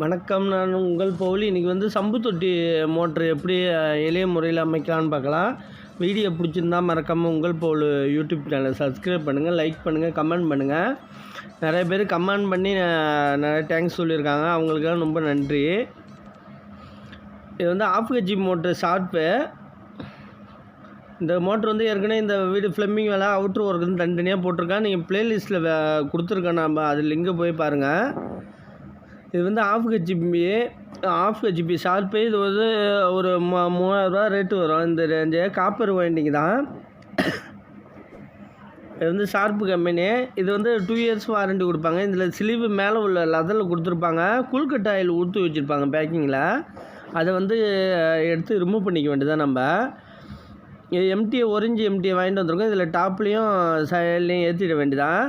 வணக்கம் நான் உங்கள் பவுலி இன்றைக்கி வந்து சம்பு தொட்டி மோட்ரு எப்படி எளிய முறையில் அமைக்கலான்னு பார்க்கலாம். வீடியோ பிடிச்சிருந்தா மறக்காமல் உங்கள் பவுல் யூடியூப் சேனலை சப்ஸ்கிரைப் பண்ணுங்கள் லைக் பண்ணுங்கள் கமெண்ட் பண்ணுங்கள் நிறைய பேர் கமெண்ட் பண்ணி நிறைய தேங்க்ஸ் சொல்லியிருக்காங்க. அவங்களுக்கெல்லாம் ரொம்ப நன்றி. இது வந்து ஆஃப் ஹெச்பி மோட்ரு ஷார்ப்பு இந்த மோட்ரு வந்து ஏற்கனவே இந்த வீடு ஃப்ளம்மிங் வேலை அவுட்ரு ஒர்க்குன்னு தனித்தனியாக போட்டிருக்கேன் நீங்கள் ப்ளேலிஸ்ட்டில் கொடுத்துருக்கேன். நம்ம அது லிங்கை போய் பாருங்கள் இது வந்து half HP half HP sharp இது வந்து ஒரு மூ மூவாயிரரூவா ரேட்டு வரும். இந்த ரேஞ்சு காப்பர் வைண்டிங் தான். இது வந்து ஷார்ப்பு கம்பெனி இது வந்து டூ இயர்ஸ் வாரண்டி கொடுப்பாங்க. இதில் சிலிவு மேலே உள்ள லதரில் கொடுத்துருப்பாங்க. குல்கட் ஆயில் ஊற்றி வச்சுருப்பாங்க பேக்கிங்கில் அதை வந்து எடுத்து ரிமூவ் பண்ணிக்க வேண்டியதான் நம்ம. இது எம்டியை ஒரிஞ்சு எம்டியை வாங்கிட்டு வந்திருக்கோம். இதில் டாப்லேயும் சைட்லேயும் ஏற்றிட வேண்டியதான்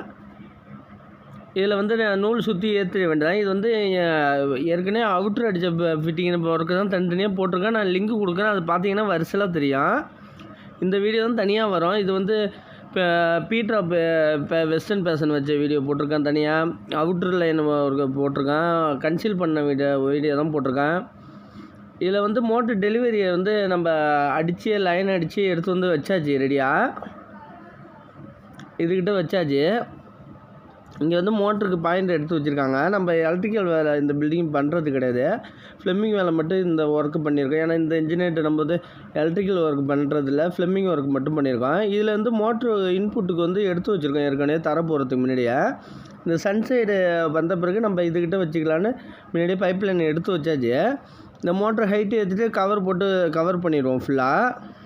இதில் வந்து நான் நூல் சுற்றி ஏற்றிட வேண்டியதான் இது வந்து ஏற்கனவே அவுட்ரு அடித்த ஃபிட்டிங் ஒர்க்கு தான் தனித்தனியாக போட்டிருக்கேன். நான் லிங்க் கொடுக்குறேன். அது பார்த்தீங்கன்னா வரிசலாக தெரியும். இந்த வீடியோ தான் தனியாக வரும். இது வந்து இப்போ பீட்ரா இப்போ வெஸ்டர்ன் பேஷன் வச்ச வீடியோ போட்டிருக்கேன் தனியாக அவுட்ரு லைன் ஒரு போட்டிருக்கேன். கன்சீல் பண்ண வீடியோ வீடியோ தான் போட்டிருக்கேன். இதில் வந்து மோட்டர் டெலிவரியை வந்து நம்ம அடித்து லைன் அடித்து எடுத்து வந்து வச்சாச்சு ரெடியாக இதுக்கிட்ட வச்சாச்சு. இங்கே வந்து மோட்டருக்கு பாயிண்ட் எடுத்து வச்சுருக்காங்க. நம்ம எலக்ட்ரிக்கல் வேலை இந்த பில்டிங் பண்ணுறது கிடையாது. ஃப்ளெமிங் வேலை மட்டும் இந்த ஒர்க்கு பண்ணியிருக்கோம். ஏன்னா இந்த இன்ஜினியர் நம்ம வந்து எலக்ட்ரிக்கல் ஒர்க் பண்ணுறதில்ல ஃப்ளெமிங் ஒர்க் மட்டும் பண்ணியிருக்கோம். இதில் வந்து மோட்ரு இன்புட்டுக்கு வந்து எடுத்து வச்சுருக்கோம் ஏற்கனவே தர போகிறதுக்கு முன்னாடியே. இந்த சன்சைடு வந்த பிறகு நம்ம இதுக்கிட்ட வச்சுக்கலான்னு முன்னாடியே பைப் லைன் எடுத்து வச்சாச்சு. இந்த மோட்ரு ஹைட்டு ஏற்றிட்டு கவர் போட்டு கவர் பண்ணிடுவோம் ஃபுல்லாக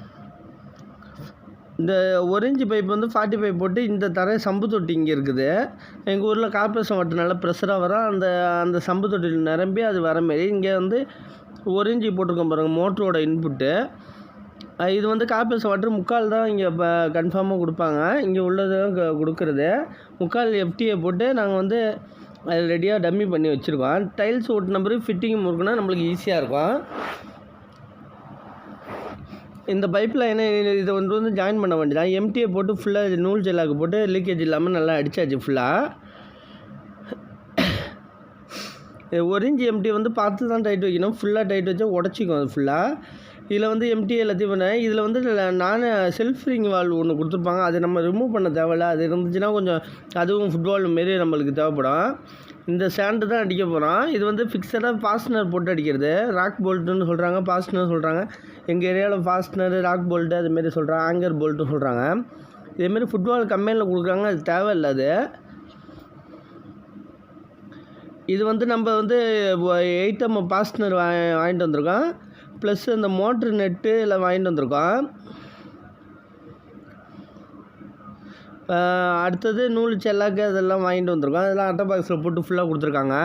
இந்த ஒரேஞ்சு பைப் வந்து ஃபார்ட்டி ஃபைவ் போட்டு இந்த தர சம்பு தொட்டி இங்கே இருக்குது. எங்கள் ஊரில் கார்பரேஷன் வாட்டர் நல்லா ப்ரெஷராக வரும். அந்த அந்த சம்பு தொட்டியில் நிரம்பி அது வர மாரி. இங்கே வந்து ஒரேஞ்சி போட்டிருக்கோம் பாருங்கள் மோட்டரோட இன்புட்டு இது வந்து கார்பரேஷன் வாட்டர் முக்கால் தான் இங்கே இப்போ கன்ஃபார்மாக கொடுப்பாங்க. இங்கே உள்ளது க- கொடுக்குறது. முக்கால் எஃப்டியை போட்டு நாங்கள் வந்து அது ரெடியாக டம்மி பண்ணி வச்சுருக்கோம். டைல்ஸ் ஓட்டின பிறகு ஃபிட்டிங் முறுக்குனா நம்மளுக்கு ஈஸியாக இருக்கும். இந்த பைப் லைனை இதை வந்து வந்து ஜாயின் பண்ண வேண்டியதான் எம்டியை போட்டு ஃபுல்லாக நூல் ஜெல்லாக்கு போட்டு லீக்கேஜ் இல்லாமல் நல்லா அடிச்சாச்சு ஃபுல்லாக ஒரு இன்ச் எம்டி வந்து பார்த்து தான் டைட் வைக்கணும். ஃபுல்லாக டைட் வச்சா உடச்சிக்கும் அது ஃபுல்லாக இதில் வந்து எம்டி எல்லாத்தையும் பண்ணேன் இதில் வந்து நான் செல்ஃப் ரிங் வால்வ் ஒன்று கொடுத்துருப்பாங்க. அதை நம்ம ரிமூவ் பண்ண தேவையில்ல. அது இருந்துச்சுன்னா கொஞ்சம் அதுவும் ஃபுட்பால் மாரி நம்மளுக்கு தேவைப்படும். இந்த சாண்டு தான் அடிக்க போகிறோம் இது வந்து ஃபிக்ஸடாக ஃபாஸ்ட்னர் போட்டு அடிக்கிறது. ராக் போல்ட்டுன்னு சொல்கிறாங்க ஃபாஸ்ட்னர் சொல்கிறாங்க எங்கள் ஏரியாவில் ஃபாஸ்ட்னர் ராக் போல்ட்டு அதுமாரி சொல்கிறாங்க ஆங்கர் போல்ட்டுன்னு சொல்கிறாங்க இதேமாரி ஃபுட்பால் கம்பெனியில் கொடுக்குறாங்க. அது தேவையில்ல அது. இது வந்து நம்ம வந்து எயிட் எம் வா வாங்கிட்டு வந்திருக்கோம். ப்ளஸ் அந்த மோட்ரு நெட்டு எல்லாம் வாங்கிட்டு வந்திருக்கோம். அடுத்தது நூல் செல்லாக்கு அதெல்லாம் வாங்கிட்டு வந்திருக்கோம். அதெல்லாம் அட்டை பாக்ஸில் போட்டு ஃபுல்லாக கொடுத்துருக்காங்க.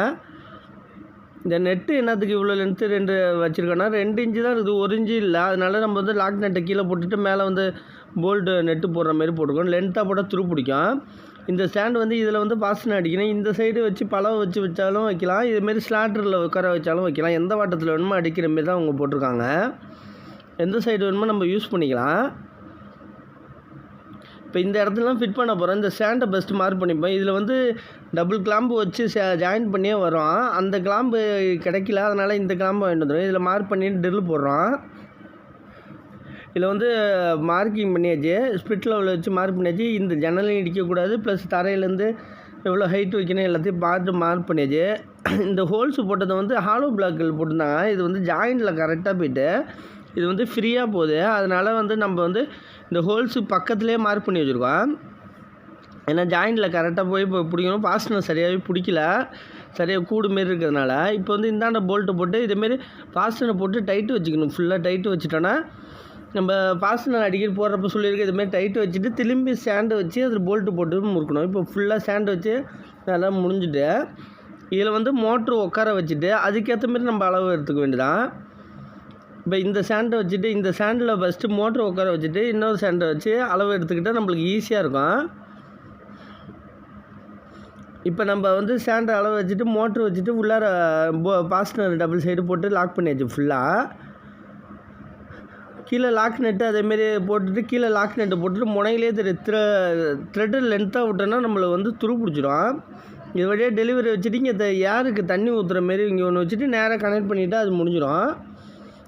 இந்த நெட்டு என்னத்துக்கு இவ்வளோ லென்த்து ரெண்டு வச்சுருக்கோன்னா ரெண்டு இன்ச்சு தான் இருக்குது. ஒரு இன்ச்சு இல்லை. அதனால நம்ம வந்து லாக் நெட்டை கீழே போட்டுட்டு மேலே வந்து போல்ட்டு நெட்டு போடுற மாதிரி போட்டுருக்கோம் லென்த்தாக போட்டால் துரு பிடிக்கும். இந்த ஸ்டாண்ட் வந்து இதில் வந்து பாசனை அடிக்கணும். இந்த சைடு வச்சு பழம் வச்சு வச்சாலும் வைக்கலாம். இதுமாரி ஸ்லாட்டரில் உட்கார வச்சாலும் வைக்கலாம். எந்த வாட்டத்தில் வேணுமோ அடிக்கிற மாரி தான் அவங்க போட்டிருக்காங்க. எந்த சைடு வேணுமோ நம்ம யூஸ் பண்ணிக்கலாம். இப்போ இந்த இடத்துலலாம் ஃபிட் பண்ண போகிறோம் இந்த சேண்டை பெஸ்ட்டு மார்க் பண்ணிப்போம். இதில் வந்து டபுள் கிளாம்பு வச்சு ஜாயின் பண்ணியே வரும். அந்த கிளாம்பு கிடைக்கல. அதனால் இந்த கிளாம்பு வாங்கிட்டு வந்துடும் இதில் மார்க் பண்ணி ட்ரில் போடுறோம். இதில் வந்து மார்க்கிங் பண்ணியாச்சு. ஸ்பிட் லெவலில் வச்சு மார்க் பண்ணியாச்சு. இந்த ஜன்னலையும் இடிக்கக்கூடாது. ப்ளஸ் தரையிலேருந்து எவ்வளோ ஹைட் வைக்கணும் எல்லாத்தையும் பார்த்து மார்க் பண்ணியாச்சு. இந்த ஹோல்ஸ் போட்டதை வந்து ஹாலோ பிளாக்கில் போட்டிருந்தாங்க. இது வந்து ஜாயிண்டில் கரெக்டாக போயிட்டு இது வந்து ஃப்ரீயாக போகுது. அதனால் வந்து நம்ம வந்து இந்த ஹோல்ஸு பக்கத்துலேயே மார்க் பண்ணி வச்சுருக்கோம். ஏன்னா ஜாயிண்டில் கரெக்டாக போய் இப்போ பிடிக்கணும். பாஸ்டர் சரியாகவே பிடிக்கல. சரியாக கூடு மாரி இருக்கிறதுனால இப்போ வந்து இந்தாண்ட போல்ட்டு போட்டு இதேமாரி பாஸ்டனை போட்டு டைட்டு வச்சுக்கணும். ஃபுல்லாக டைட்டு வச்சுட்டோன்னா நம்ம பாஸ்டனர் அடிக்கடி போடுறப்ப சொல்லியிருக்கேன் இதுமாரி டைட்டு வச்சுட்டு திரும்பி ஸ்டாண்டு வச்சு அதில் போல்ட்டு போட்டு முறுக்கணும். இப்போ ஃபுல்லாக ஸ்டாண்டு வச்சு நல்லா முடிஞ்சுட்டு இதில் வந்து மோட்ரு உட்கார வச்சுட்டு அதுக்கேற்ற மாரி நம்ம அளவு எடுத்துக்க வேண்டியதான் இப்போ இந்த சாண்டை வச்சுட்டு இந்த சாண்டில் ஃபஸ்ட்டு மோட்ரு உட்கார வச்சுட்டு இன்னொரு சாண்டை வச்சு அளவு எடுத்துக்கிட்டால் நம்மளுக்கு ஈஸியாக இருக்கும். இப்போ நம்ம வந்து சாண்டை அளவு வச்சுட்டு மோட்ரு வச்சுட்டு உள்ளார போ பாஸ்டர் டபுள் சைடு போட்டு லாக் பண்ணியாச்சு ஃபுல்லாக கீழே லாக் நெட்டு அதேமாரி போட்டுட்டு கீழே லாக் நெட்டு போட்டுட்டு முனையிலே த்ரெ த்ரெட்டு லென்த்தாக விட்டோன்னா நம்மளை வந்து துரு பிடிச்சிடும். இது வழியாக டெலிவரி வச்சுட்டு இங்கே த யாருக்கு தண்ணி ஊற்றுற மாரி இங்கே ஒன்று வச்சுட்டு நேராக கனெக்ட் பண்ணிவிட்டு அது முடிஞ்சிடும்.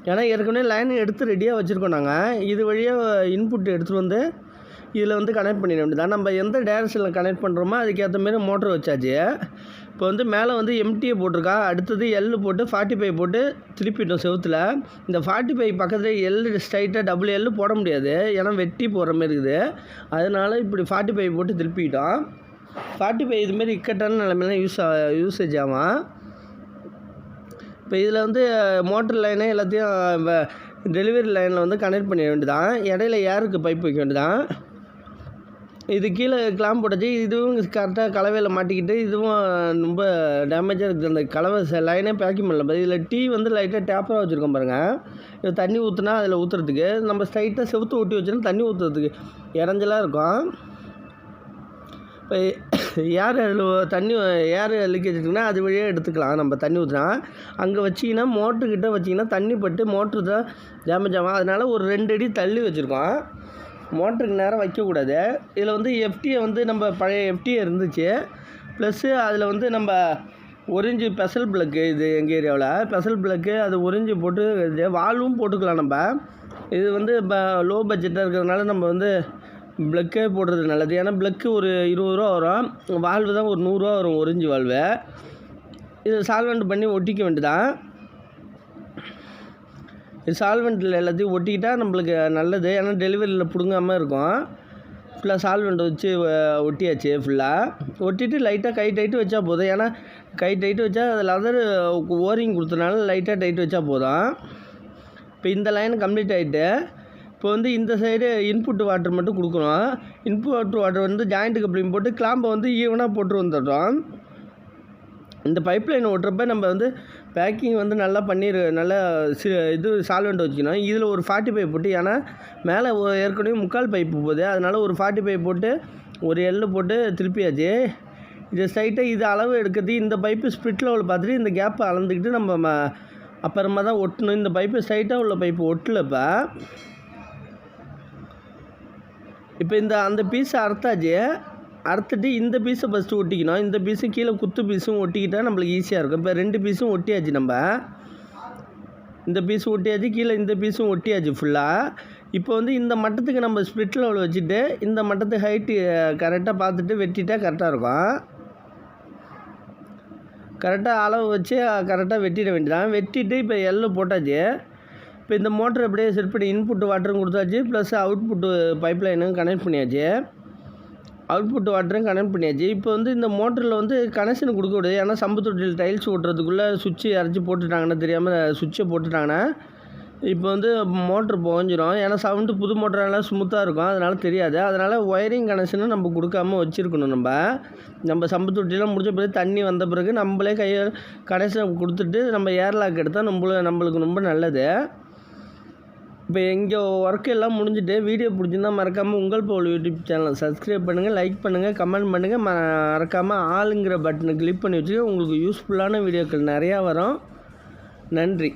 ஏன்னா ஏற்கனவே லைன் எடுத்து ரெடியாக வச்சுருக்கோம் நாங்கள் இது வழியாக இன்புட் எடுத்துகிட்டு வந்து இதில் வந்து கனெக்ட் பண்ணிட வேண்டியதான் நம்ம எந்த டேரக்ஷனில் கனெக்ட் பண்ணுறோமோ அதுக்கேற்ற மாரி மோட்ரு வச்சாச்சு. இப்போ வந்து மேலே வந்து எம்டியை போட்டிருக்கா. அடுத்தது எல் போட்டு ஃபார்ட்டி ஃபைவ் போட்டு திருப்பிட்டோம் செவுத்தில். இந்த ஃபார்ட்டி ஃபைவ் பக்கத்தில் எல் ஸ்ட்ரைட்டாக டபுள் எல் போட முடியாது. ஏன்னா வெட்டி போடுற மாதிரி இருக்குது. அதனால் இப்படி ஃபார்ட்டி ஃபைவ் போட்டு திருப்பிட்டோம். ஃபார்ட்டி ஃபைவ் இதுமாரி இக்கட்டான நிலமையிலாம் யூஸ் யூசேஜ் ஆகும் இப்போ இதில் வந்து மோட்டர் லைனு எல்லாத்தையும் டெலிவரி லைனில் வந்து கனெக்ட் பண்ணிட வேண்டியதான் இடையில ஏருக்கு பைப் வைக்க வேண்டியதான் இது கீழே கிளாம் போட்டாச்சு. இதுவும் கரெக்டாக கலவையில் மாட்டிக்கிட்டு இதுவும் ரொம்ப டேமேஜாக இருக்குது. அந்த கலவை லைனே பேக்கிங் பண்ணல. இதில் டீ வந்து லைட்டாக டேப்பராக வச்சுருக்கோம் பாருங்கள் இது தண்ணி ஊற்றுனா அதில் ஊற்றுறதுக்கு நம்ம ஸ்ட்ரைட்டாக செவுத்து ஊட்டி வச்சோன்னா தண்ணி ஊற்றுறதுக்கு இறஞ்சலாக இருக்கும். இப்போ ஏர் அதில் தண்ணி ஏர் லீக்கேஜ் இருக்குன்னா அது வழியாக எடுத்துக்கலாம். நம்ம தண்ணி ஊற்றினா அங்கே வச்சிங்கன்னா மோட்டருக்கிட்ட வச்சிங்கன்னா தண்ணி பட்டு மோட்ரு தான் டேமேஜ் ஆகும். அதனால் ஒரு ரெண்டு அடி தள்ளி வச்சுருக்கோம். மோட்டருக்கு நேரம் வைக்கக்கூடாது. இதில் வந்து எஃப்டியை வந்து நம்ம பழைய எஃப்டியை இருந்துச்சு. ப்ளஸ்ஸு அதில் வந்து நம்ம ஒரிஞ்சு பெசல் பிளக்கு இது எங்கள் ஏரியாவில். பெசல் ப்ளக்கு அது ஒரிஞ்சு போட்டு இது வால்வும் போட்டுக்கலாம் நம்ம. இது வந்து இப்போ லோ பட்ஜெட்டாக இருக்கிறதுனால நம்ம வந்து ப்ளக்கே போடுறது நல்லது. ஏன்னா ப்ளக்கு ஒரு இருபது ரூபா வரும். வால்வு தான் ஒரு நூறுரூவா வரும் ஒரிஞ்சு வால்வு இது சால்வெண்ட் பண்ணி ஒட்டிக்க வேண்டியதான் இது சால்வெண்ட்டில் எல்லாத்தையும் ஒட்டிக்கிட்டால் நம்மளுக்கு நல்லது. ஏன்னா டெலிவரியில் பிடுங்காமல் இருக்கும். ஃபுல்லாக சால்வெண்ட் வச்சு ஒட்டியாச்சு ஃபுல்லாக ஒட்டிட்டு லைட்டாக கை டைட்டு வச்சா போதும். ஏன்னா கை டைட்டு வச்சா அது லெதர் ஓரிங் கொடுத்தனால லைட்டாக டைட்டு வச்சா போதும். இப்போ இந்த லைன் கம்ப்ளீட் ஆகிட்டு இப்போ வந்து இந்த சைடு இன்புட் வாட்டர் மட்டும் கொடுக்கணும். இன்புட் வாட்டர் வந்து ஜாயிண்ட் கப்ளிங் போட்டு கிளாம்பை வந்து ஈவனாக போட்டு வந்துடுறோம். இந்த பைப் லைன் ஓட்டுறப்ப நம்ம வந்து பேக்கிங் வந்து நல்லா பண்ணிரு நல்லா சி இது சால்வெண்ட் வச்சுக்கணும். இதில் ஒரு ஃபார்ட்டி பைப் போட்டு ஏன்னா மேலே ஏற்கனவே முக்கால் பைப்பு போகுது. அதனால் ஒரு ஃபார்ட்டி பைப் போட்டு ஒரு எள்ளு போட்டு திருப்பியாச்சு. இது ஸ்ட்ரைட்டாக இது அளவு எடுக்கிறது இந்த பைப்பு ஸ்பிட் லெவல் பார்த்துட்டு இந்த கேப்பை அளந்துக்கிட்டு நம்ம அப்புறமா தான் ஒட்டணும். இந்த பைப்பு ஸ்ட்ரைட்டாக உள்ள பைப்பு ஒட்டலப்போ இப்போ இந்த அந்த பீஸை அறுத்தாச்சு. அறுத்துட்டு இந்த பீஸை ஃபஸ்ட்டு ஒட்டிக்கணும். இந்த பீஸும் கீழே குத்து பீஸும் ஒட்டிக்கிட்டா நம்மளுக்கு ஈஸியாக இருக்கும். இப்போ ரெண்டு பீஸும் ஒட்டியாச்சு நம்ம. இந்த பீஸும் ஒட்டியாச்சு கீழே இந்த பீஸும் ஒட்டியாச்சு ஃபுல்லாக இப்போ வந்து இந்த மட்டத்துக்கு நம்ம ஸ்பிட் லெவல் வச்சுட்டு இந்த மட்டத்து ஹைட்டு கரெக்டாக பார்த்துட்டு வெட்டிட்டால் கரெக்டாக இருக்கும். கரெக்டாக அளவு வச்சு கரெக்டாக வெட்டிட வேண்டியதான் வெட்டிட்டு இப்போ எள்ளு போட்டாச்சு. இப்போ இந்த மோட்டர் அப்படியே செட் பண்ணி இன்புட் வாட்டரும் கொடுத்தாச்சு. ப்ளஸ் அவுட்புட்டு பைப் லைனும் கனெக்ட் பண்ணியாச்சு. அவுட்புட் வாட்டரும் கனெக்ட் பண்ணியாச்சு. இப்போ வந்து இந்த மோட்டரில் வந்து கனெக்ஷன் கொடுக்க கூடாது ஏன்னா சம்பு தொட்டியில் டைல்ஸ் ஓட்டுறதுக்குள்ளே சுவிட்சு அரைச்சி போட்டுட்டாங்கன்னா தெரியாமல் சுவிட்சை போட்டுட்டாங்கன்னா இப்போ வந்து மோட்ரு புகஞ்சிரும். ஏன்னா சவுண்டு புது மோட்டரெல்லாம் ஸ்மூத்தாக இருக்கும். அதனால் தெரியாது. அதனால் ஒயரிங் கனெக்ஷனும் நம்ம கொடுக்காம வச்சுருக்கணும் நம்ம. நம்ம சம்பு முடிஞ்ச பிறகு தண்ணி வந்த பிறகு நம்மளே கையில் கனெக்ஷன் கொடுத்துட்டு நம்ம ஏர்லாக் எடுத்தால் நம்மளும் நம்மளுக்கு ரொம்ப நல்லது. இப்போ எங்கள் ஒர்க் எல்லாம் முடிஞ்சுட்டு வீடியோ பிடிச்சிருந்தா மறக்காமல் உங்கள் போல் யூடியூப் சேனலை சப்ஸ்கிரைப் பண்ணுங்கள் லைக் பண்ணுங்கள் கமெண்ட் பண்ணுங்கள் மறக்காமல் ஆளுங்கிற பட்டனை கிளிக் பண்ணி வச்சுக்க உங்களுக்கு யூஸ்ஃபுல்லான வீடியோக்கள் நிறையா வரும். நன்றி.